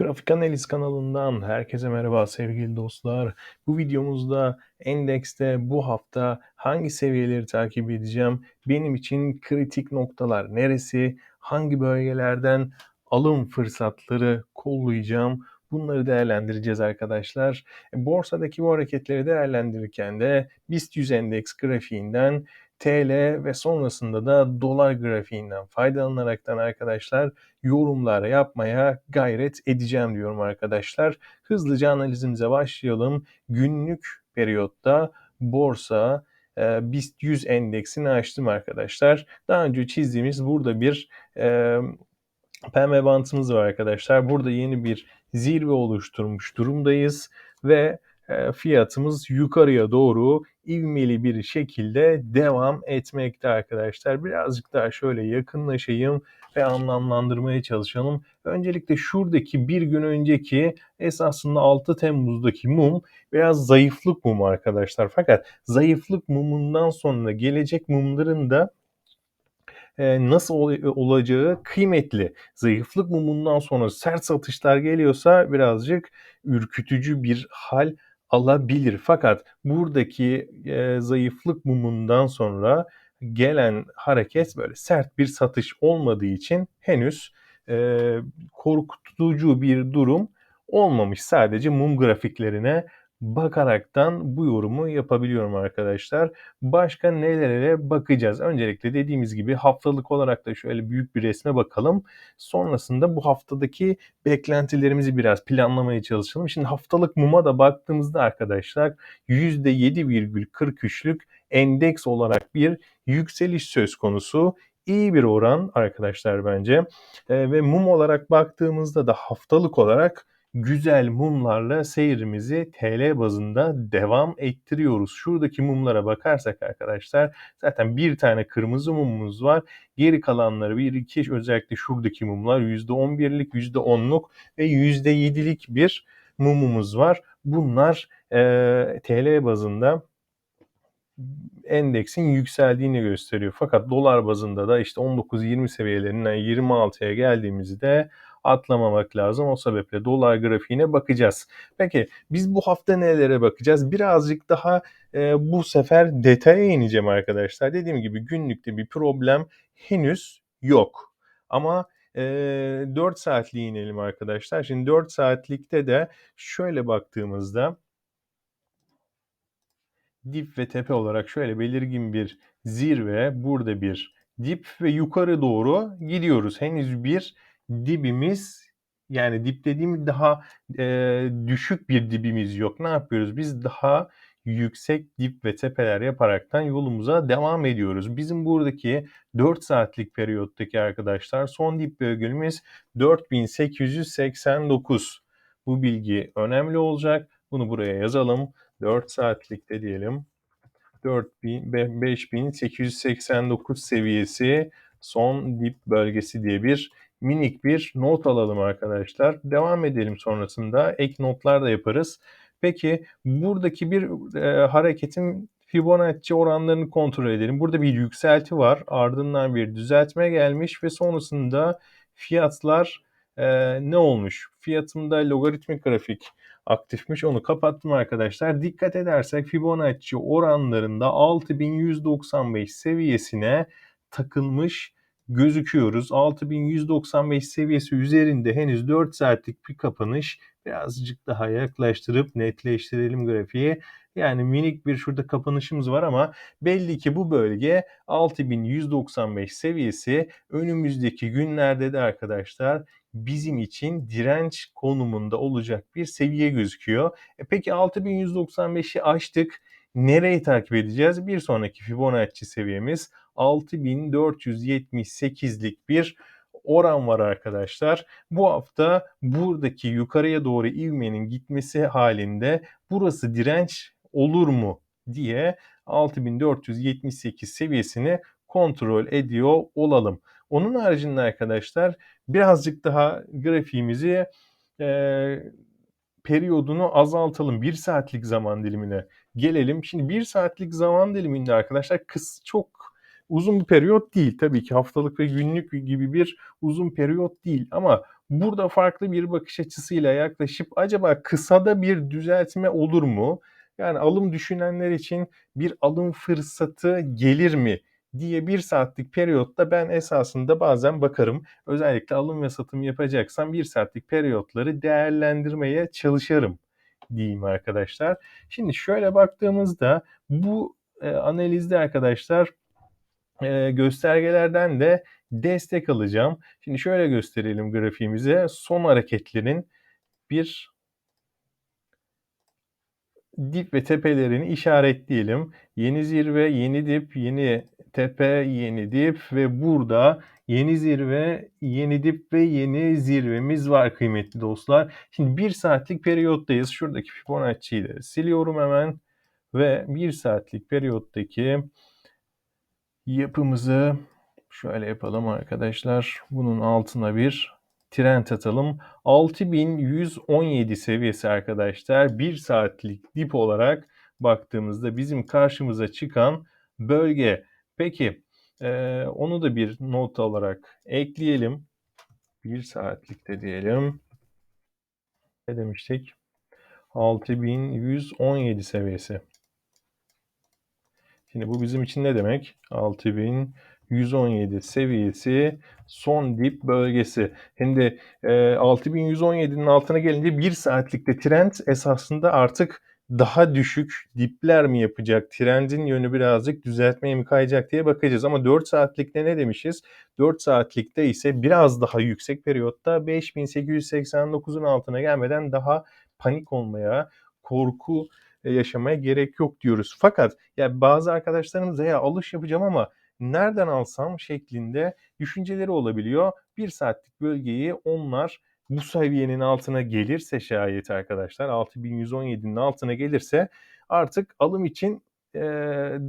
Grafik Analiz kanalından herkese merhaba sevgili dostlar. Bu videomuzda endekste bu hafta hangi seviyeleri takip edeceğim? Benim için kritik noktalar neresi? Hangi bölgelerden alım fırsatları kollayacağım? Bunları değerlendireceğiz arkadaşlar. E, borsadaki bu hareketleri değerlendirirken de BIST 100 endeks grafiğinden TL ve sonrasında da dolar grafiğinden faydalanaraktan arkadaşlar yorumlar yapmaya gayret edeceğim diyorum arkadaşlar. Hızlıca analizimize başlayalım. Günlük periyotta borsa e, BIST 100 endeksini açtım arkadaşlar. Daha önce çizdiğimiz burada bir e, pembe bantımız var arkadaşlar. Burada yeni bir zirve oluşturmuş durumdayız ve fiyatımız yukarıya doğru ivmeli bir şekilde devam etmekte arkadaşlar. Birazcık daha şöyle yakınlaşayım ve anlamlandırmaya çalışalım. Öncelikle şuradaki bir gün önceki esasında 6 Temmuz'daki mum biraz zayıflık mumu arkadaşlar. Fakat zayıflık mumundan sonra gelecek mumların da e, nasıl olacağı kıymetli. Zayıflık mumundan sonra sert satışlar geliyorsa birazcık ürkütücü bir hal alabilir. Fakat buradaki e, zayıflık mumundan sonra gelen hareket böyle sert bir satış olmadığı için henüz e, korkutucu bir durum olmamış. Sadece mum grafiklerine bakaraktan bu yorumu yapabiliyorum arkadaşlar. Başka nelere bakacağız? Öncelikle dediğimiz gibi haftalık olarak da şöyle büyük bir resme bakalım. Sonrasında bu haftadaki beklentilerimizi biraz planlamaya çalışalım. Şimdi haftalık muma da baktığımızda arkadaşlar %7,43'lük endeks olarak bir yükseliş söz konusu iyi bir oran arkadaşlar bence. E, ve mum olarak baktığımızda da haftalık olarak güzel mumlarla seyrimizi TL bazında devam ettiriyoruz. Şuradaki mumlara bakarsak arkadaşlar zaten bir tane kırmızı mumumuz var. Geri kalanları bir iki özellikle şuradaki mumlar %11'lik, %10'luk ve %7'lik bir mumumuz var. Bunlar e, TL bazında endeksin yükseldiğini gösteriyor. Fakat dolar bazında da işte 19-20 seviyelerinden 26'ya geldiğimizde atlamamak lazım. O sebeple dolar grafiğine bakacağız. Peki biz bu hafta nelere bakacağız? Birazcık daha e, bu sefer detaya ineceğim arkadaşlar. Dediğim gibi günlükte bir problem henüz yok. Ama e, 4 saatliğe inelim arkadaşlar. Şimdi 4 saatlikte de şöyle baktığımızda dip ve tepe olarak şöyle belirgin bir zirve, burada bir dip ve yukarı doğru gidiyoruz. Henüz bir dibimiz yani dip dediğim daha e, düşük bir dibimiz yok. Ne yapıyoruz? Biz daha yüksek dip ve tepeler yaparaktan yolumuza devam ediyoruz. Bizim buradaki 4 saatlik periyottaki arkadaşlar son dip bölgemiz 4889. Bu bilgi önemli olacak. Bunu buraya yazalım. 4 saatlikte diyelim. 4000, 5889 seviyesi son dip bölgesi diye bir minik bir not alalım arkadaşlar. Devam edelim sonrasında. Ek notlar da yaparız. Peki buradaki bir e, hareketin Fibonacci oranlarını kontrol edelim. Burada bir yükselti var. Ardından bir düzeltme gelmiş ve sonrasında fiyatlar e, ne olmuş? Fiyatımda logaritmik grafik aktifmiş. Onu kapattım arkadaşlar. Dikkat edersek Fibonacci oranlarında 6195 seviyesine takılmış gözüküyoruz. 6195 seviyesi üzerinde henüz 4 saatlik bir kapanış. Birazcık daha yaklaştırıp netleştirelim grafiği. Yani minik bir şurada kapanışımız var ama belli ki bu bölge 6195 seviyesi önümüzdeki günlerde de arkadaşlar bizim için direnç konumunda olacak bir seviye gözüküyor. E peki 6195'i aştık. Nereyi takip edeceğiz? Bir sonraki Fibonacci seviyemiz 6478'lik bir oran var arkadaşlar. Bu hafta buradaki yukarıya doğru ivmenin gitmesi halinde burası direnç olur mu diye 6478 seviyesini kontrol ediyor olalım. Onun haricinde arkadaşlar birazcık daha grafiğimizi e, periyodunu azaltalım. Bir saatlik zaman dilimine gelelim. Şimdi bir saatlik zaman diliminde arkadaşlar kıs çok uzun bir periyot değil. Tabii ki haftalık ve günlük gibi bir uzun periyot değil. Ama burada farklı bir bakış açısıyla yaklaşıp acaba kısada bir düzeltme olur mu? Yani alım düşünenler için bir alım fırsatı gelir mi diye bir saatlik periyotta ben esasında bazen bakarım. Özellikle alım ve satım yapacaksam bir saatlik periyotları değerlendirmeye çalışırım diyeyim arkadaşlar. Şimdi şöyle baktığımızda bu e, analizde arkadaşlar e, göstergelerden de destek alacağım. Şimdi şöyle gösterelim grafiğimize. Son hareketlerin bir dip ve tepelerini işaretleyelim. Yeni zirve, yeni dip, yeni tepe, yeni dip ve burada yeni zirve, yeni dip ve yeni zirvemiz var kıymetli dostlar. Şimdi bir saatlik periyottayız. Şuradaki Fibonacci'yi de siliyorum hemen ve bir saatlik periyottaki yapımızı şöyle yapalım arkadaşlar. Bunun altına bir trend atalım. 6117 seviyesi arkadaşlar. Bir saatlik dip olarak baktığımızda bizim karşımıza çıkan bölge. Peki e, onu da bir not olarak ekleyelim. Bir saatlikte diyelim. Ne demiştik? 6117 seviyesi. Şimdi bu bizim için ne demek? 6117 seviyesi son dip bölgesi. Şimdi e, 6117'nin altına gelince bir saatlikte trend esasında artık daha düşük dipler mi yapacak? Trendin yönü birazcık düzeltmeye mi kayacak diye bakacağız. Ama 4 saatlikte ne demişiz? 4 saatlikte ise biraz daha yüksek periyotta 5889'un altına gelmeden daha panik olmaya, korku e, yaşamaya gerek yok diyoruz. Fakat ya bazı arkadaşlarımız ya alış yapacağım ama nereden alsam şeklinde düşünceleri olabiliyor. Bir saatlik bölgeyi onlar bu seviyenin altına gelirse şayet arkadaşlar 6117'nin altına gelirse artık alım için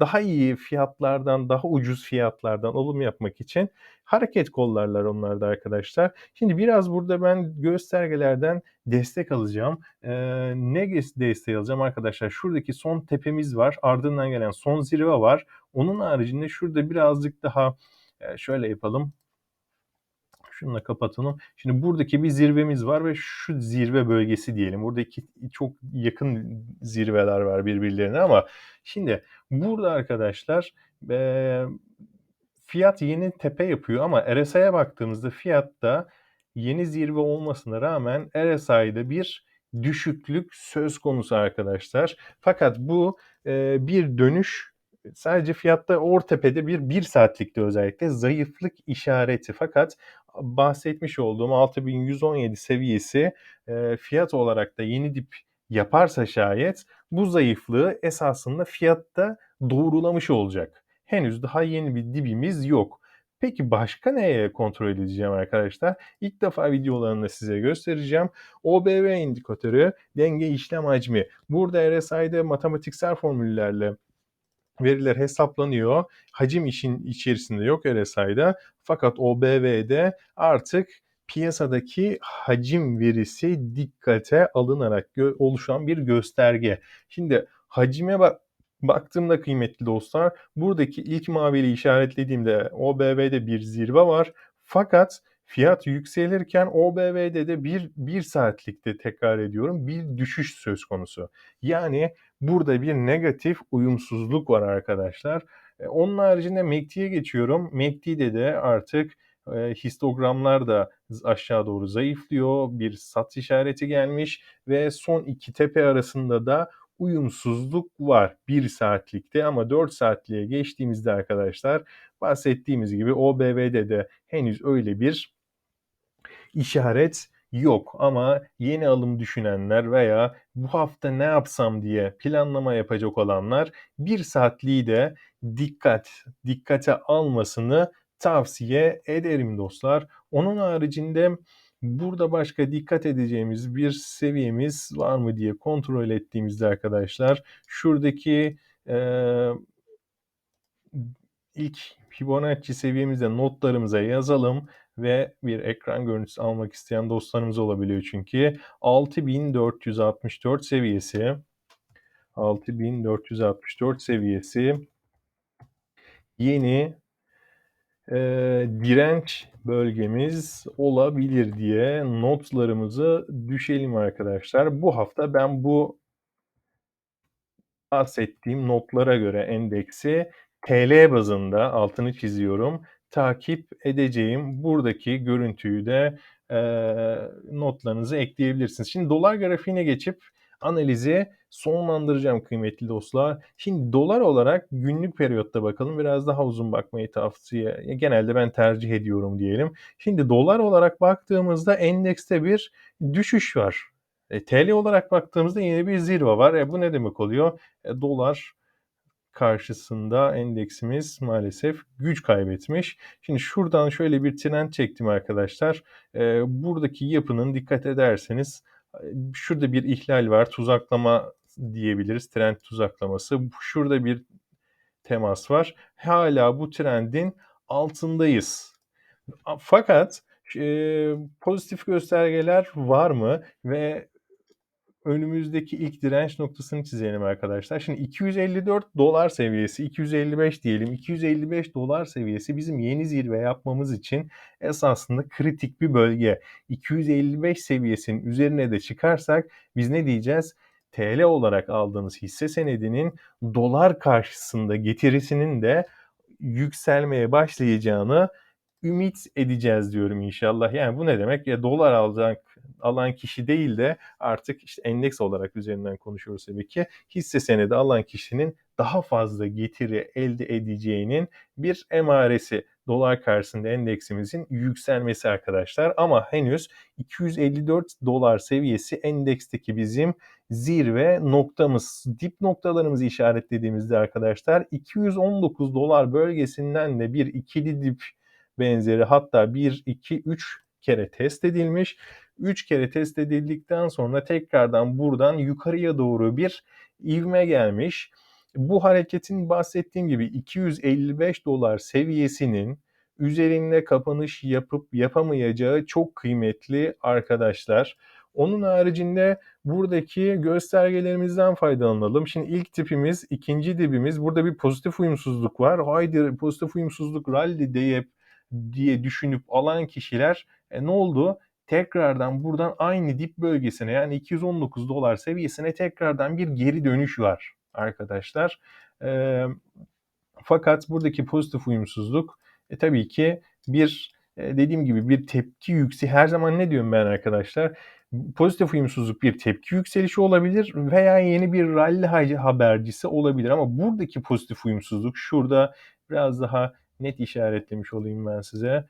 daha iyi fiyatlardan, daha ucuz fiyatlardan alım yapmak için hareket kollarlar onlar da arkadaşlar. Şimdi biraz burada ben göstergelerden destek alacağım. E, ne destek alacağım arkadaşlar? Şuradaki son tepemiz var. Ardından gelen son zirve var. Onun haricinde şurada birazcık daha şöyle yapalım. Şununla kapatalım. Şimdi buradaki bir zirvemiz var ve şu zirve bölgesi diyelim. Buradaki çok yakın zirveler var birbirlerine ama şimdi burada arkadaşlar e, fiyat yeni tepe yapıyor ama RSI'ye baktığımızda fiyatta yeni zirve olmasına rağmen RSI'de bir düşüklük söz konusu arkadaşlar. Fakat bu e, bir dönüş sadece fiyatta Ortepe'de bir bir saatlikte özellikle zayıflık işareti. Fakat bahsetmiş olduğum 6117 seviyesi e, fiyat olarak da yeni dip yaparsa şayet bu zayıflığı esasında fiyatta doğrulamış olacak. Henüz daha yeni bir dibimiz yok. Peki başka neye kontrol edeceğim arkadaşlar? İlk defa videolarında size göstereceğim. OBV indikatörü denge işlem hacmi. Burada RSI'de matematiksel formüllerle veriler hesaplanıyor. Hacim işin içerisinde yok RSI'da. Fakat OBV'de artık piyasadaki hacim verisi dikkate alınarak oluşan bir gösterge. Şimdi hacime bak baktığımda kıymetli dostlar buradaki ilk mavili işaretlediğimde OBV'de bir zirve var. Fakat fiyat yükselirken OBV'de de bir, bir saatlikte tekrar ediyorum bir düşüş söz konusu. Yani burada bir negatif uyumsuzluk var arkadaşlar. E, onun haricinde MACD'ye geçiyorum. MACD'de de artık e, histogramlar da aşağı doğru zayıflıyor. Bir sat işareti gelmiş ve son iki tepe arasında da uyumsuzluk var bir saatlikte ama 4 saatliğe geçtiğimizde arkadaşlar bahsettiğimiz gibi OBV'de de henüz öyle bir işaret yok ama yeni alım düşünenler veya bu hafta ne yapsam diye planlama yapacak olanlar bir saatliği de dikkat dikkate almasını tavsiye ederim dostlar. Onun haricinde burada başka dikkat edeceğimiz bir seviyemiz var mı diye kontrol ettiğimizde arkadaşlar şuradaki e, ilk Fibonacci seviyemizde notlarımıza yazalım ve bir ekran görüntüsü almak isteyen dostlarımız olabiliyor çünkü. 6464 seviyesi. 6464 seviyesi. Yeni eee, direnç bölgemiz olabilir diye notlarımızı düşelim arkadaşlar. Bu hafta ben bu bahsettiğim notlara göre endeksi TL bazında, altını çiziyorum, takip edeceğim. Buradaki görüntüyü de, eee, notlarınıza ekleyebilirsiniz. Şimdi dolar grafiğine geçip analizi sonlandıracağım kıymetli dostlar. Şimdi dolar olarak günlük periyotta bakalım. Biraz daha uzun bakmayı tavsiye genelde ben tercih ediyorum diyelim. Şimdi dolar olarak baktığımızda endekste bir düşüş var. E, TL olarak baktığımızda yine bir zirve var. E, bu ne demek oluyor? E, dolar karşısında endeksimiz maalesef güç kaybetmiş. Şimdi şuradan şöyle bir trend çektim arkadaşlar. E, buradaki yapının dikkat ederseniz şurada bir ihlal var. Tuzaklama diyebiliriz. Trend tuzaklaması. Şurada bir temas var. Hala bu trendin altındayız. Fakat e, pozitif göstergeler var mı ve önümüzdeki ilk direnç noktasını çizelim arkadaşlar. Şimdi 254 dolar seviyesi, 255 diyelim. 255 dolar seviyesi bizim yeni zirve yapmamız için esasında kritik bir bölge. 255 seviyesinin üzerine de çıkarsak biz ne diyeceğiz? TL olarak aldığımız hisse senedinin dolar karşısında getirisinin de yükselmeye başlayacağını ümit edeceğiz diyorum inşallah. Yani bu ne demek? Ya dolar alacak alan kişi değil de artık işte endeks olarak üzerinden konuşuyoruz tabii ki. Hisse senedi alan kişinin daha fazla getiri elde edeceğinin bir emaresi dolar karşısında endeksimizin yükselmesi arkadaşlar. Ama henüz 254 dolar seviyesi endeksteki bizim zirve noktamız. Dip noktalarımızı işaretlediğimizde arkadaşlar 219 dolar bölgesinden de bir ikili dip benzeri hatta 1, 2, 3 kere test edilmiş. 3 kere test edildikten sonra tekrardan buradan yukarıya doğru bir ivme gelmiş. Bu hareketin bahsettiğim gibi 255 dolar seviyesinin üzerinde kapanış yapıp yapamayacağı çok kıymetli arkadaşlar. Onun haricinde buradaki göstergelerimizden faydalanalım. Şimdi ilk tipimiz, ikinci dibimiz. Burada bir pozitif uyumsuzluk var. Haydi pozitif uyumsuzluk rally diye diye düşünüp alan kişiler e, ne oldu? Tekrardan buradan aynı dip bölgesine yani 219 dolar seviyesine tekrardan bir geri dönüş var arkadaşlar. E, fakat buradaki pozitif uyumsuzluk e, tabii ki bir e, dediğim gibi bir tepki yüksi her zaman ne diyorum ben arkadaşlar? Pozitif uyumsuzluk bir tepki yükselişi olabilir veya yeni bir rally habercisi olabilir ama buradaki pozitif uyumsuzluk şurada biraz daha net işaretlemiş olayım ben size.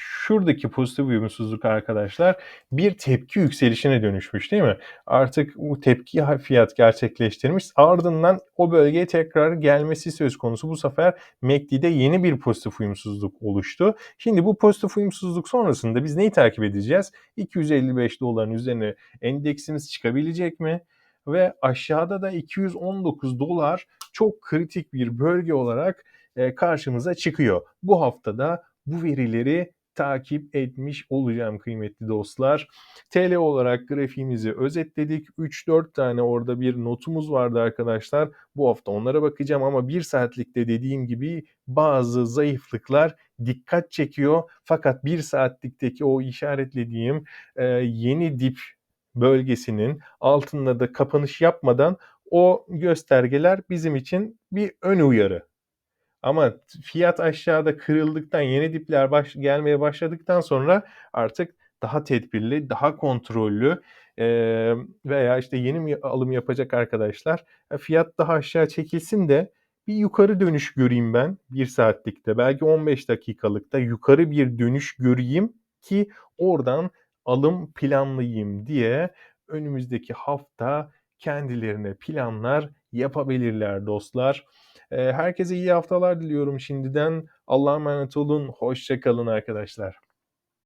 Şuradaki pozitif uyumsuzluk arkadaşlar bir tepki yükselişine dönüşmüş değil mi? Artık bu tepki fiyat gerçekleştirmiş. Ardından o bölgeye tekrar gelmesi söz konusu. Bu sefer MACD'de yeni bir pozitif uyumsuzluk oluştu. Şimdi bu pozitif uyumsuzluk sonrasında biz neyi takip edeceğiz? 255 doların üzerine endeksimiz çıkabilecek mi? Ve aşağıda da 219 dolar çok kritik bir bölge olarak karşımıza çıkıyor. Bu haftada bu verileri takip etmiş olacağım kıymetli dostlar. TL olarak grafiğimizi özetledik. 3-4 tane orada bir notumuz vardı arkadaşlar. Bu hafta onlara bakacağım ama bir saatlikte dediğim gibi bazı zayıflıklar dikkat çekiyor. Fakat bir saatlikteki o işaretlediğim e, yeni dip bölgesinin altında da kapanış yapmadan o göstergeler bizim için bir ön uyarı. Ama fiyat aşağıda kırıldıktan, yeni dipler baş, gelmeye başladıktan sonra artık daha tedbirli, daha kontrollü e, veya işte yeni alım yapacak arkadaşlar fiyat daha aşağı çekilsin de bir yukarı dönüş göreyim ben bir saatlikte belki 15 dakikalıkta yukarı bir dönüş göreyim ki oradan alım planlayayım diye önümüzdeki hafta kendilerine planlar yapabilirler dostlar. Herkese iyi haftalar diliyorum şimdiden. Allah'a emanet olun. Hoşçakalın arkadaşlar.